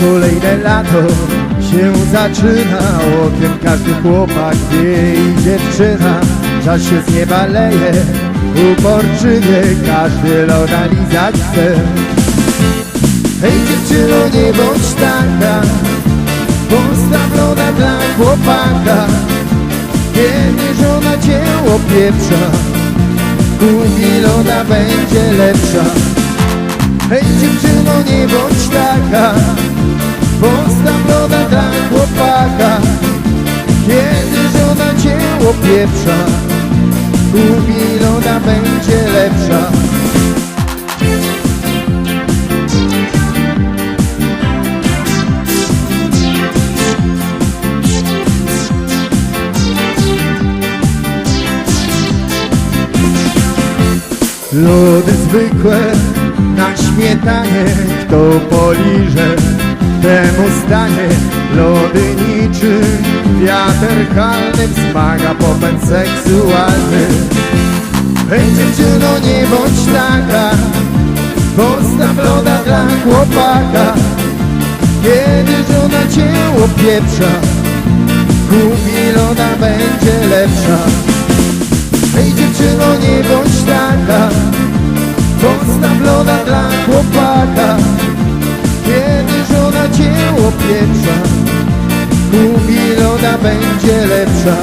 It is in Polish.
kolejne lato się zaczyna. O tym każdy chłopak wie i dziewczyna Czas się z nieba leje Uporczywie każdy loda lizać chce Hej dziewczyno nie bądź taka. Postaw loda dla chłopaka. Kiedy żona cię opieprza Kupi loda będzie lepsza. Hej dziewczyno nie bądź taka żona cię opieprza Kupi loda będzie lepsza. Lody zwykłe na śmietanie Kto poliże, temu stanie. Lody niczym wiatr halny Wzmaga popęd seksualny. Hej dziewczyno nie bądź taka Postaw loda dla chłopaka. Kiedy żona cię opieprza Kupi loda będzie lepsza. Hej dziewczyno nie bądź taka Postaw loda dla chłopaka loda będzie lepsza